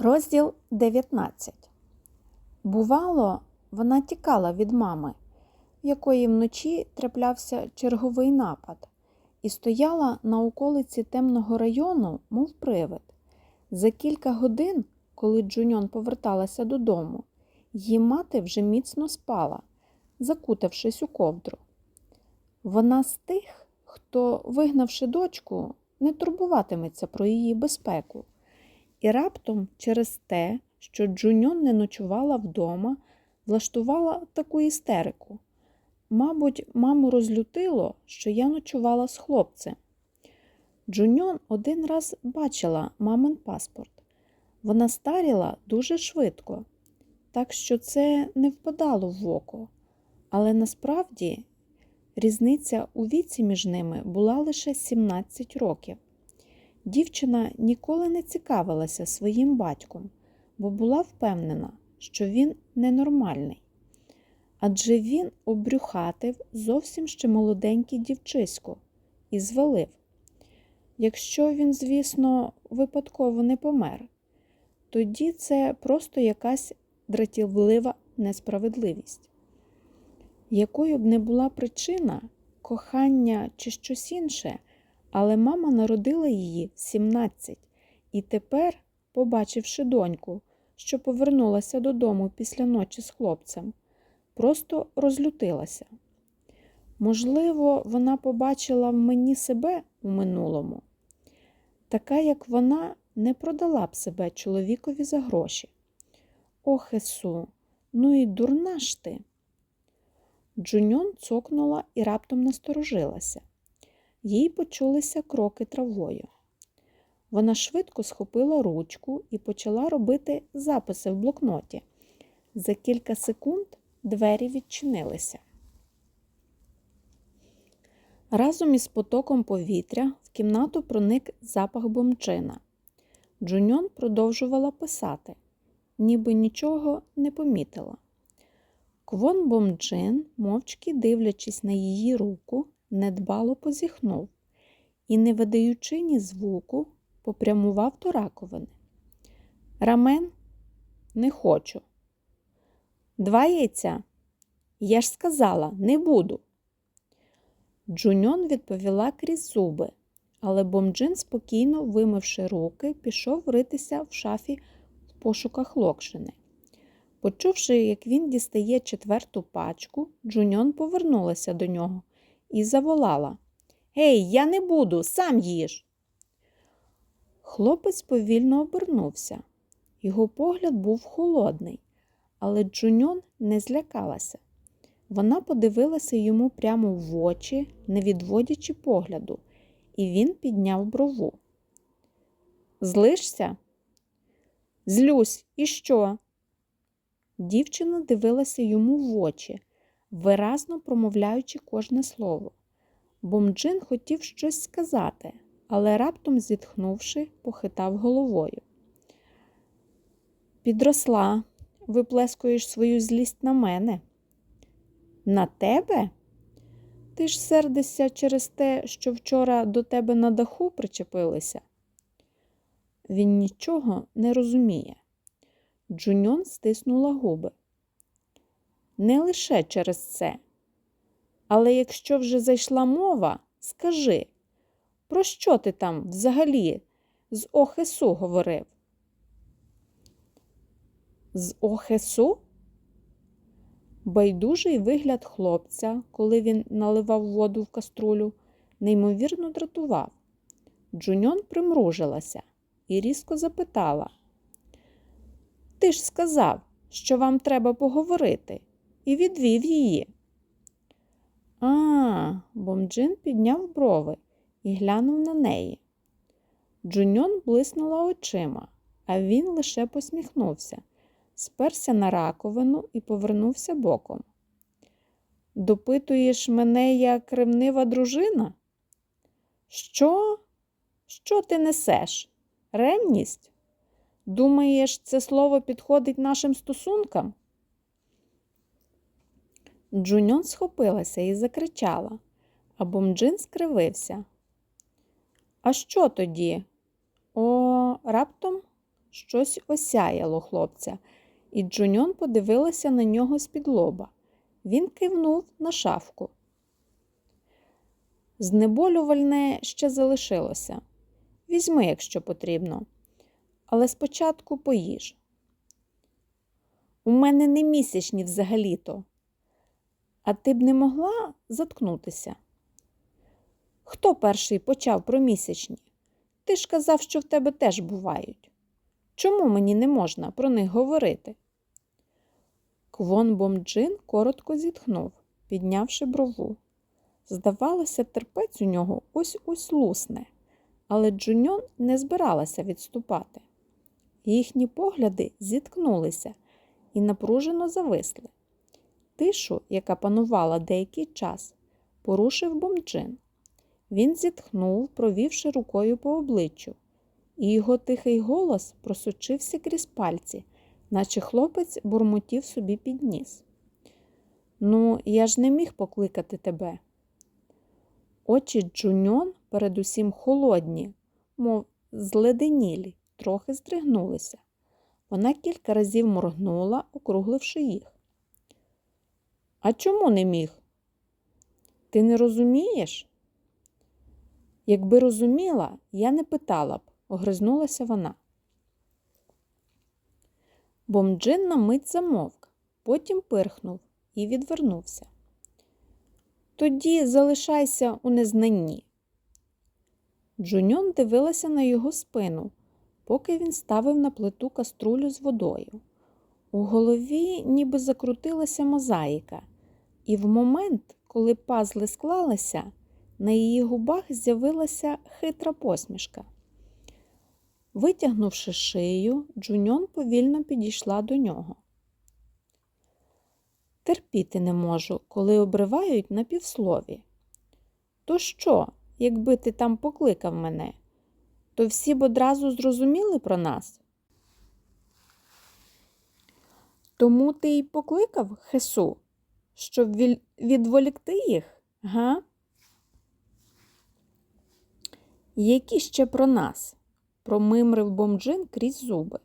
Розділ 19. Бувало, вона тікала від мами, в якої вночі траплявся черговий напад, і стояла на околиці темного району, мов привид. За кілька годин, коли Джуньон поверталася додому, її мати вже міцно спала, закутавшись у ковдру. Вона з тих, хто, вигнавши дочку, не турбуватиметься про її безпеку. І раптом через те, що Джуньон не ночувала вдома, влаштувала таку істерику. Мабуть, маму розлютило, що я ночувала з хлопцем. Джуньон один раз бачила мамин паспорт. Вона старіла дуже швидко, так що це не впадало в око. Але насправді різниця у віці між ними була лише 17 років. Дівчина ніколи не цікавилася своїм батьком, бо була впевнена, що він ненормальний. Адже він обрюхатив зовсім ще молоденьке дівчисько і звалив. Якщо він, звісно, випадково не помер, тоді це просто якась дратівлива несправедливість. Якою б не була причина, кохання чи щось інше, але мама народила її 17 і тепер, побачивши доньку, що повернулася додому після ночі з хлопцем, просто розлютилася. Можливо, вона побачила в мені себе у минулому. Така, як вона, не продала б себе чоловікові за гроші. Ох, Ісу, ну і дурна ж ти. Джуньон цокнула і раптом насторожилася. Їй почулися кроки травою. Вона швидко схопила ручку і почала робити записи в блокноті. За кілька секунд двері відчинилися. Разом із потоком повітря в кімнату проник запах бомчина. Джуньон продовжувала писати, ніби нічого не помітила. Квон Бомджин, мовчки дивлячись на її руку, недбало позіхнув і, не видаючи ні звуку, попрямував до раковини. Рамен не хочу. Два яйця. Я ж сказала, не буду. Джуньон відповіла крізь зуби, але Бомджин, спокійно вимивши руки, пішов ритися в шафі в пошуках локшини. Почувши, як він дістає четверту пачку, Джуньон повернулася до нього і заволала Гей, я не буду, сам їж. Хлопець повільно обернувся. Його погляд був холодний, але Джуньон не злякалася. Вона подивилася йому прямо в очі, не відводячи погляду, і він підняв брову. Злишся? Злюсь, і що? Дівчина дивилася йому в очі, виразно промовляючи кожне слово. Бомджин хотів щось сказати, але раптом, зітхнувши, похитав головою. Підросла, виплескуєш свою злість на мене. На тебе? Ти ж сердишся через те, що вчора до тебе на даху причепилися. Він нічого не розуміє. Джуньон стиснула губи. Не лише через це. Але якщо вже зайшла мова, скажи, про що ти там взагалі з Охесу говорив? З Охесу? Байдужий вигляд хлопця, коли він наливав воду в каструлю, неймовірно дратував. Джуньон примружилася і різко запитала. Ти ж сказав, що вам треба поговорити, і відвів її. А, Бомджин підняв брови і глянув на неї. Джуньон блиснула очима, а він лише посміхнувся, сперся на раковину і повернувся боком. Допитуєш мене, як ревнива дружина? Що? Що ти несеш? Ревність? Думаєш, це слово підходить нашим стосункам? Джуньон схопилася і закричала, а Бомджин скривився. А що тоді? О, раптом щось осяяло хлопця, і Джуньон подивилася на нього з-під лоба. Він кивнув на шафку. Знеболювальне ще залишилося. Візьми, якщо потрібно. Але спочатку поїж. У мене не місячні взагалі-то. А ти б не могла заткнутися? Хто перший почав про місячні? Ти ж казав, що в тебе теж бувають. Чому мені не можна про них говорити? Квон Бомджин коротко зітхнув, піднявши брову. Здавалося, терпець у нього ось ось лусне, але Джуньон не збиралася відступати. Їхні погляди зіткнулися і напружено зависли. Тишу, яка панувала деякий час, порушив Бомджин. Він зітхнув, провівши рукою по обличчю, і його тихий голос просочився крізь пальці, наче хлопець бурмотів собі під ніс. Ну, я ж не міг покликати тебе. Очі Джуньон передусім холодні, мов зледенілі, трохи здригнулися. Вона кілька разів моргнула, округливши їх. А чому не міг? Ти не розумієш? Якби розуміла, я не питала б, огризнулася вона. Бомджин на мить замовк, потім пирхнув і відвернувся. Тоді залишайся у незнанні. Джуньон дивилася на його спину, поки він ставив на плиту каструлю з водою. У голові ніби закрутилася мозаїка, і в момент, коли пазли склалися, на її губах з'явилася хитра посмішка. Витягнувши шию, Джуньон повільно підійшла до нього. Терпіти не можу, коли обривають на півслові. То що, якби ти там покликав мене, то всі б одразу зрозуміли про нас? Тому ти й покликав Хесу, щоб відволікти їх, га? Які ще про нас? промимрив бомджин крізь зуби.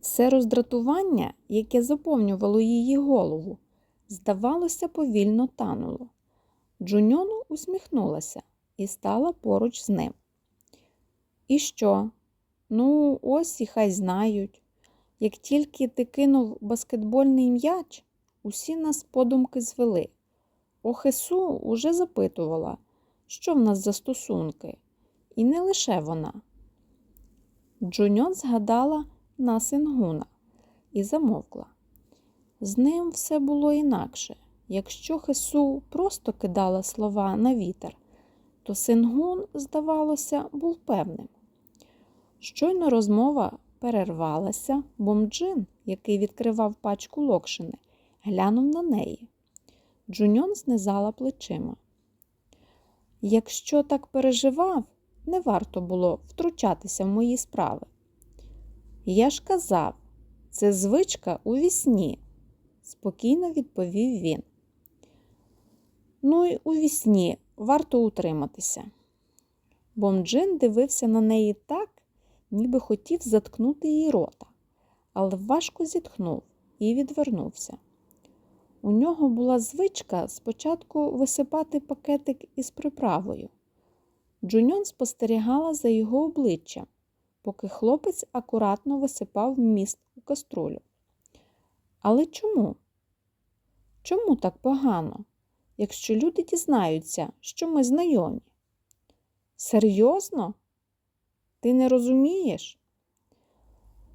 Все роздратування, яке заповнювало її голову, здавалося, повільно тануло. Джуньону усміхнулася і стала поруч з ним. І що? Ну, ось і хай знають. Як тільки ти кинув баскетбольний м'яч, усі нас подумки звели. Охесу уже запитувала, що в нас за стосунки, і не лише вона. Джуньон згадала на Сингуна і замовкла. З ним все було інакше. Якщо Хесу просто кидала слова на вітер, то Сингун, здавалося, був певним. Щойно розмова перервалася, бомджин, який відкривав пачку локшини, глянув на неї. Джуньон знизала плечима. Якщо так переживав, не варто було втручатися в мої справи. Я ж казав, це звичка у вісні, спокійно відповів він. Ну й у вісні варто утриматися. Бомджин дивився на неї так, ніби хотів заткнути їй рота, але важко зітхнув і відвернувся. У нього була звичка спочатку висипати пакетик із приправою. Джуньон спостерігала за його обличчям, поки хлопець акуратно висипав міст у каструлю. Але чому? Чому так погано, якщо люди дізнаються, що ми знайомі? Серйозно? Ти не розумієш?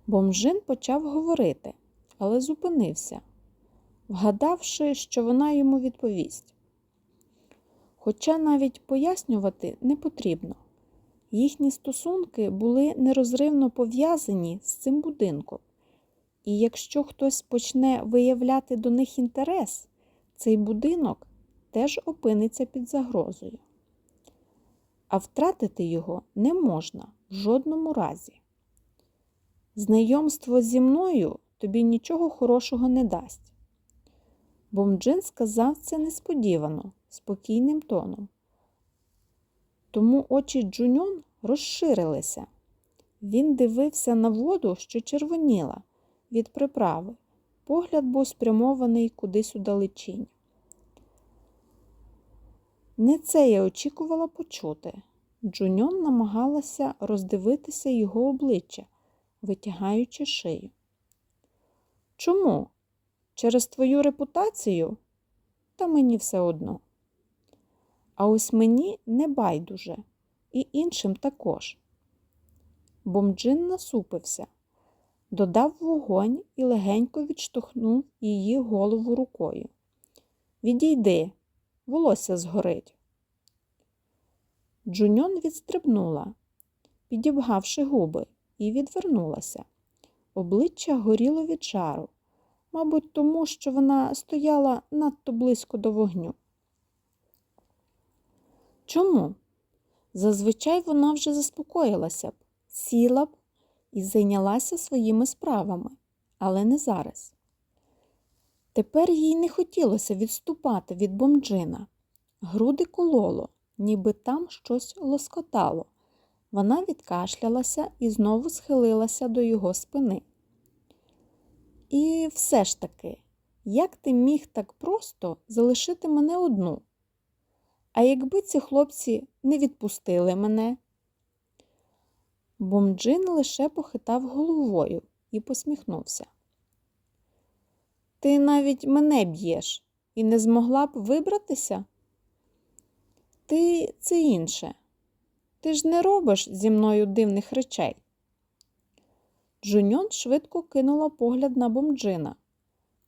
Бомжин почав говорити, але зупинився, вгадавши, що вона йому відповість. Хоча навіть пояснювати не потрібно. Їхні стосунки були нерозривно пов'язані з цим будинком, і якщо хтось почне виявляти до них інтерес, цей будинок теж опиниться під загрозою. А втратити його не можна в жодному разі. Знайомство зі мною тобі нічого хорошого не дасть. Бомджин сказав це несподівано, спокійним тоном. Тому очі Джуньон розширилися. Він дивився на воду, що червоніла від приправи. Погляд був спрямований кудись у далечінь. Не це я очікувала почути. Джуньон намагалася роздивитися його обличчя, витягаючи шию. Чому? Через твою репутацію? Та мені все одно. А ось мені не байдуже, і іншим також. Бомджин насупився, додав вогонь і легенько відштовхнув її голову рукою. Відійди, волосся згорить. Джуньон відстрибнула, підібгавши губи, і відвернулася. Обличчя горіло від жару, мабуть, тому, що вона стояла надто близько до вогню. Чому? Зазвичай вона вже заспокоїлася б, сіла б і зайнялася своїми справами, але не зараз. Тепер їй не хотілося відступати від бомджина. Груди кололо, ніби там щось лоскотало. Вона відкашлялася і знову схилилася до його спини. І все ж таки, як ти міг так просто залишити мене одну? А якби ці хлопці не відпустили мене? Бомджин лише похитав головою і посміхнувся. Ти навіть мене б'єш і не змогла б вибратися? Ти це інше. Ти ж не робиш зі мною дивних речей. Джуньон швидко кинула погляд на бомджина,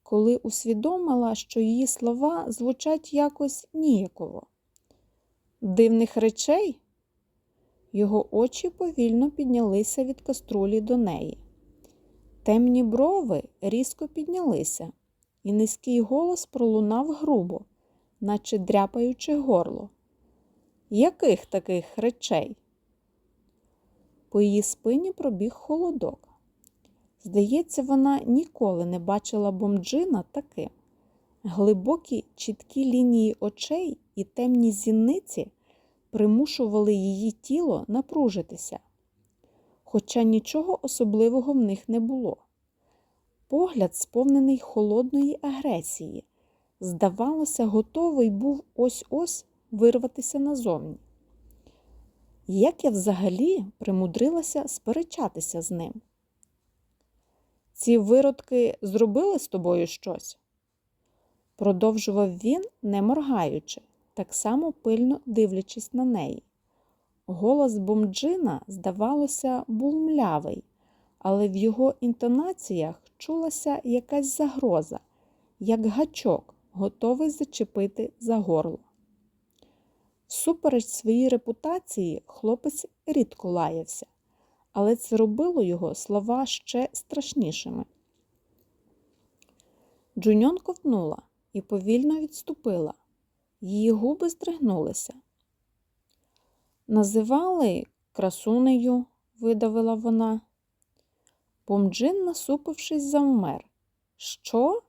коли усвідомила, що її слова звучать якось ніяково. Дивних речей? Його очі повільно піднялися від каструлі до неї. Темні брови різко піднялися, і низький голос пролунав грубо, наче дряпаючи горло. Яких таких речей? По її спині пробіг холодок. Здається, вона ніколи не бачила бомджина таким. Глибокі чіткі лінії очей і темні зіниці примушували її тіло напружитися, хоча нічого особливого в них не було. Погляд, сповнений холодної агресії, здавалося, готовий був ось-ось вирватися назовні. Як я взагалі примудрилася сперечатися з ним? Ці виродки зробили з тобою щось? Продовжував він, не моргаючи, так само пильно дивлячись на неї. Голос бомджина, здавалося, був млявий, але в його інтонаціях чулася якась загроза, як гачок, готовий зачепити за горло. Всупереч своїй репутації, хлопець рідко лаявся, але це робило його слова ще страшнішими. Джуньон ковтнула і повільно відступила. Її губи здригнулися. Називали красунею, видавила вона. Бомджин, насупившись, завмер. Що?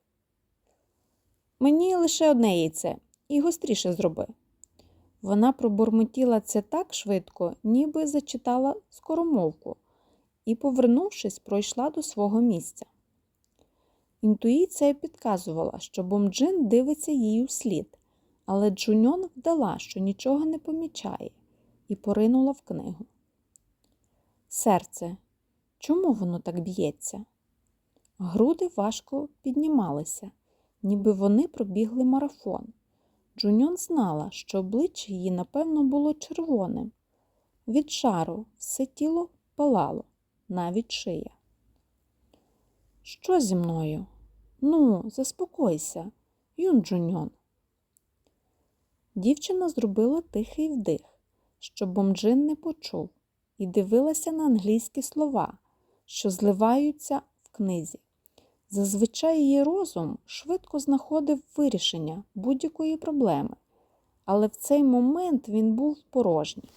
Мені лише одне яйце і гостріше зроби. Вона пробурмотіла це так швидко, ніби зачитала скоромовку, і, повернувшись, пройшла до свого місця. Інтуїція підказувала, що бомджин дивиться їй у слід, але Джуньон вдала, що нічого не помічає, і поринула в книгу. Серце, чому воно так б'ється? Груди важко піднімалися, ніби вони пробігли марафон. Джуньон знала, що обличчя її, напевно, було червоним. Від жару все тіло палало, навіть шия. Що зі мною? Ну, заспокойся, Юн Джуньон. Дівчина зробила тихий вдих, щоб бомджин не почув, і дивилася на англійські слова, що зливаються в книзі. Зазвичай її розум швидко знаходив вирішення будь-якої проблеми, але в цей момент він був порожній.